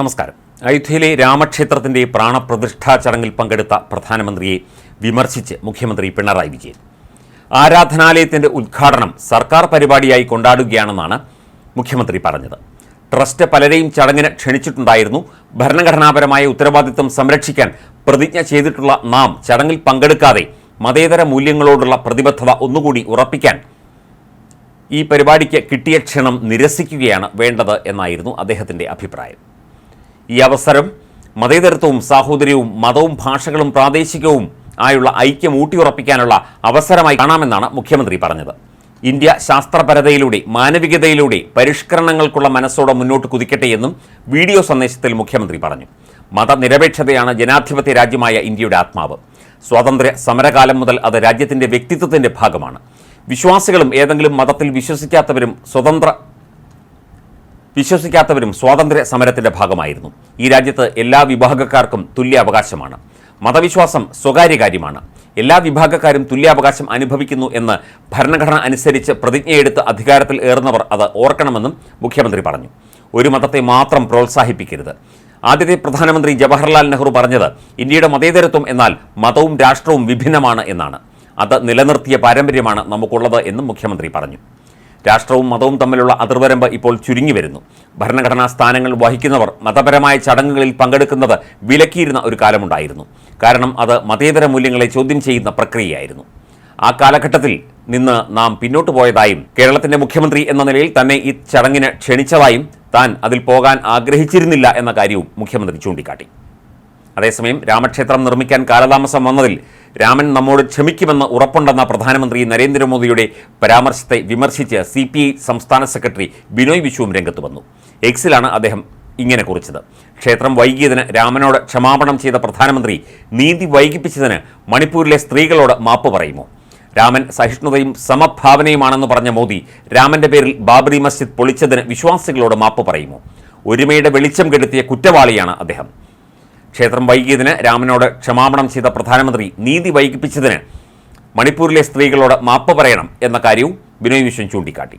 നമസ്കാരം. അയോധ്യയിലെ രാമക്ഷേത്രത്തിന്റെ പ്രാണപ്രതിഷ്ഠാ ചടങ്ങിൽ പങ്കെടുത്ത പ്രധാനമന്ത്രിയെ വിമർശിച്ച് മുഖ്യമന്ത്രി പിണറായി വിജയൻ. ആരാധനാലയത്തിന്റെ ഉദ്ഘാടനം സർക്കാർ പരിപാടിയായി കൊണ്ടാടുകയാണെന്നാണ് മുഖ്യമന്ത്രി പറഞ്ഞത്. ട്രസ്റ്റ് പലരെയും ചടങ്ങിന് ക്ഷണിച്ചിട്ടുണ്ടായിരുന്നു. ഭരണഘടനാപരമായ ഉത്തരവാദിത്വം സംരക്ഷിക്കാൻ പ്രതിജ്ഞ ചെയ്തിട്ടുള്ള നാം ചടങ്ങിൽ പങ്കെടുക്കാതെ മതേതര മൂല്യങ്ങളോടുള്ള പ്രതിബദ്ധത ഒന്നുകൂടി ഉറപ്പിക്കാൻ ഈ പരിപാടിക്ക് കിട്ടിയ ക്ഷണം നിരസിക്കുകയാണ് വേണ്ടത് എന്നായിരുന്നു അദ്ദേഹത്തിന്റെ അഭിപ്രായം. ഈ അവസരം മതേതരത്വവും സാഹോദര്യവും മതവും ഭാഷകളും പ്രാദേശികവും ആയുള്ള ഐക്യം ഊട്ടിയുറപ്പിക്കാനുള്ള അവസരമായി കാണാമെന്നാണ് മുഖ്യമന്ത്രി പറഞ്ഞത്. ഇന്ത്യ ശാസ്ത്രപരതയിലൂടെ മാനവികതയിലൂടെ പരിഷ്കരണങ്ങൾക്കുള്ള മനസ്സോടെ മുന്നോട്ട് കുതിക്കട്ടെ എന്നും വീഡിയോ സന്ദേശത്തിൽ മുഖ്യമന്ത്രി പറഞ്ഞു. മതനിരപേക്ഷതയാണ് ജനാധിപത്യ രാജ്യമായ ഇന്ത്യയുടെ ആത്മാവ്. സ്വാതന്ത്ര്യ സമരകാലം മുതൽ അത് രാജ്യത്തിന്റെ വ്യക്തിത്വത്തിന്റെ ഭാഗമാണ്. വിശ്വാസികളും ഏതെങ്കിലും മതത്തിൽ വിശ്വസിക്കാത്തവരും സ്വതന്ത്ര വിശ്വസിക്കാത്തവരും സ്വാതന്ത്ര്യ സമരത്തിന്റെ ഭാഗമായിരുന്നു. ഈ രാജ്യത്ത് എല്ലാ വിഭാഗക്കാർക്കും തുല്യ അവകാശമാണ് മതവിശ്വാസം സ്വകാര്യ കാര്യമാണ്. എല്ലാ വിഭാഗക്കാരും തുല്യാവകാശം അനുഭവിക്കുന്നു എന്ന് ഭരണഘടന അനുസരിച്ച് പ്രതിജ്ഞയെടുത്ത് അധികാരത്തിൽ ഏറുന്നവർ അത് ഓർക്കണമെന്നും മുഖ്യമന്ത്രി പറഞ്ഞു. ഒരു മതത്തെ മാത്രം പ്രോത്സാഹിപ്പിക്കരുത്. ആദ്യത്തെ പ്രധാനമന്ത്രി ജവഹർലാൽ നെഹ്റു പറഞ്ഞത് ഇന്ത്യയുടെ മതേതരത്വം എന്നാൽ മതവും രാഷ്ട്രവും വിഭിന്നമാണ് എന്നാണ്. അത് നിലനിർത്തിയ പാരമ്പര്യമാണ് നമുക്കുള്ളത് എന്നും മുഖ്യമന്ത്രി പറഞ്ഞു. രാഷ്ട്രവും മതവും തമ്മിലുള്ള അതിർവരമ്പ് ഇപ്പോൾ ചുരുങ്ങി വരുന്നു. ഭരണഘടനാ സ്ഥാനങ്ങൾ വഹിക്കുന്നവർ മതപരമായ ചടങ്ങുകളിൽ പങ്കെടുക്കുന്നത് വിലക്കിയിരുന്ന ഒരു കാലമുണ്ടായിരുന്നു. കാരണം അത് മതേതര മൂല്യങ്ങളെ ചോദ്യം ചെയ്യുന്ന പ്രക്രിയയായിരുന്നു. ആ കാലഘട്ടത്തിൽ നിന്ന് നാം പിന്നോട്ട് പോയതായും കേരളത്തിന്റെ മുഖ്യമന്ത്രി എന്ന നിലയിൽ തന്നെ ഈ ചടങ്ങിന് ക്ഷണിച്ചതായും താൻ അതിൽ പോകാൻ ആഗ്രഹിച്ചിരുന്നില്ല എന്ന കാര്യവും മുഖ്യമന്ത്രി ചൂണ്ടിക്കാട്ടി. അതേസമയം രാമക്ഷേത്രം നിർമ്മിക്കാൻ കാലതാമസം വന്നതിൽ രാമൻ നമ്മോട് ക്ഷമിക്കുമെന്ന് ഉറപ്പുണ്ടെന്ന പ്രധാനമന്ത്രി നരേന്ദ്രമോദിയുടെ പരാമർശത്തെ വിമർശിച്ച് സി സംസ്ഥാന സെക്രട്ടറി ബിനോയ് വിശ്വവും രംഗത്ത് വന്നു. എക്സിലാണ് അദ്ദേഹം ഇങ്ങനെ കുറിച്ചത്. ക്ഷേത്രം വൈകിയതിന് രാമനോട് ക്ഷമാപണം ചെയ്ത പ്രധാനമന്ത്രി നീതി വൈകിപ്പിച്ചതിന് മണിപ്പൂരിലെ സ്ത്രീകളോട് മാപ്പ് പറയുമോ? രാമൻ സഹിഷ്ണുതയും സമഭാവനയുമാണെന്ന് പറഞ്ഞ മോദി രാമന്റെ പേരിൽ ബാബറി മസ്ജിദ് പൊളിച്ചതിന് വിശ്വാസികളോട് മാപ്പ് പറയുമോ? ഒരുമയുടെ വെളിച്ചം കെടുത്തിയ കുറ്റവാളിയാണ് അദ്ദേഹം. ക്ഷേത്രം വൈകിയതിന് രാമനോട് ക്ഷമാപണം ചെയ്ത പ്രധാനമന്ത്രി നീതി വൈകിപ്പിച്ചതിന് മണിപ്പൂരിലെ സ്ത്രീകളോട് മാപ്പ് പറയണം എന്ന കാര്യവും ബിനോയ് വിശ്വൻ ചൂണ്ടിക്കാട്ടി.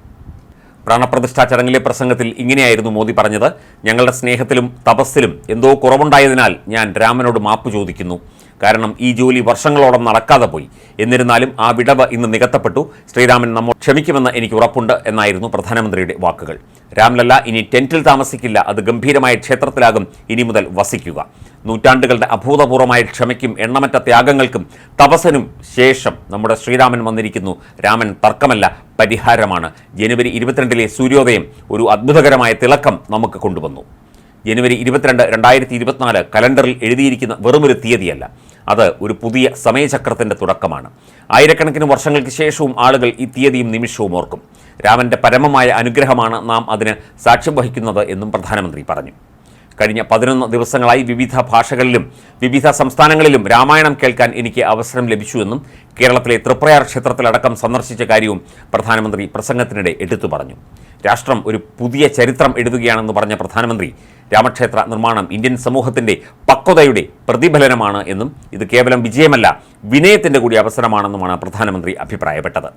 പ്രാണപ്രതിഷ്ഠാ ചടങ്ങിലെ പ്രസംഗത്തിൽ ഇങ്ങനെയായിരുന്നു മോദി പറഞ്ഞത്. ഞങ്ങളുടെ സ്നേഹത്തിലും തപസ്സിലും എന്തോ കുറവുണ്ടായതിനാൽ ഞാൻ രാമനോട് മാപ്പ് ചോദിക്കുന്നു. കാരണം ഈ ജോലി വർഷങ്ങളോളം നടക്കാതെ പോയി. എന്നിരുന്നാലും ആ വിടവ് ഇന്ന് നികത്തപ്പെട്ടു. ശ്രീരാമൻ നമ്മോട് ക്ഷമിക്കുമെന്ന് എനിക്ക് ഉറപ്പുണ്ട് എന്നായിരുന്നു പ്രധാനമന്ത്രിയുടെ വാക്കുകൾ. രാംലല്ല ഇനി ടെന്റിൽ താമസിക്കില്ല. അത് ഗംഭീരമായ ക്ഷേത്രത്തിലാകും. ഇനി മുതൽ വസിക്കുക. നൂറ്റാണ്ടുകളുടെ അഭൂതപൂർവമായ ക്ഷമയ്ക്കും എണ്ണമറ്റ ത്യാഗങ്ങൾക്കും തപസനും ശേഷം നമ്മുടെ ശ്രീരാമൻ വന്നിരിക്കുന്നു. രാമൻ തർക്കമല്ല പരിഹാരമാണ്. ജനുവരി ഇരുപത്തിരണ്ടിലെ സൂര്യോദയം ഒരു അത്ഭുതകരമായ തിളക്കം നമുക്ക് കൊണ്ടുവന്നു. ജനുവരി ഇരുപത്തിരണ്ട് രണ്ടായിരത്തി ഇരുപത്തിനാല് കലണ്ടറിൽ എഴുതിയിരിക്കുന്ന വെറുമൊരു തീയതിയല്ല. അത് ഒരു പുതിയ സമയചക്രത്തിന്റെ തുടക്കമാണ്. ആയിരക്കണക്കിന് വർഷങ്ങൾക്ക് ശേഷവും ആളുകൾ ഈ തീയതിയും നിമിഷവും ഓർക്കും. രാമന്റെ പരമമായ അനുഗ്രഹമാണ് നാം അതിന് സാക്ഷ്യം വഹിക്കുന്നത് എന്നും പ്രധാനമന്ത്രി പറഞ്ഞു. കഴിഞ്ഞ പതിനൊന്ന് ദിവസങ്ങളായി വിവിധ ഭാഷകളിലും വിവിധ സംസ്ഥാനങ്ങളിലും രാമായണം കേൾക്കാൻ എനിക്ക് അവസരം ലഭിച്ചുവെന്നും കേരളത്തിലെ തൃപ്രയാർ ക്ഷേത്രത്തിലടക്കം സന്ദർശിച്ച കാര്യവും പ്രധാനമന്ത്രി പ്രസംഗത്തിനിടെ എടുത്തു പറഞ്ഞു. രാഷ്ട്രം ഒരു പുതിയ ചരിത്രം എഴുതുകയാണെന്ന് പറഞ്ഞ പ്രധാനമന്ത്രി രാമക്ഷേത്ര നിർമ്മാണം ഇന്ത്യൻ സമൂഹത്തിന്റെ പക്വതയുടെ പ്രതിഫലനമാണ് എന്നും ഇത് കേവലം വിജയമല്ല വിനയത്തിന്റെ കൂടി അവസരമാണെന്നുമാണ് പ്രധാനമന്ത്രി അഭിപ്രായപ്പെട്ടത്.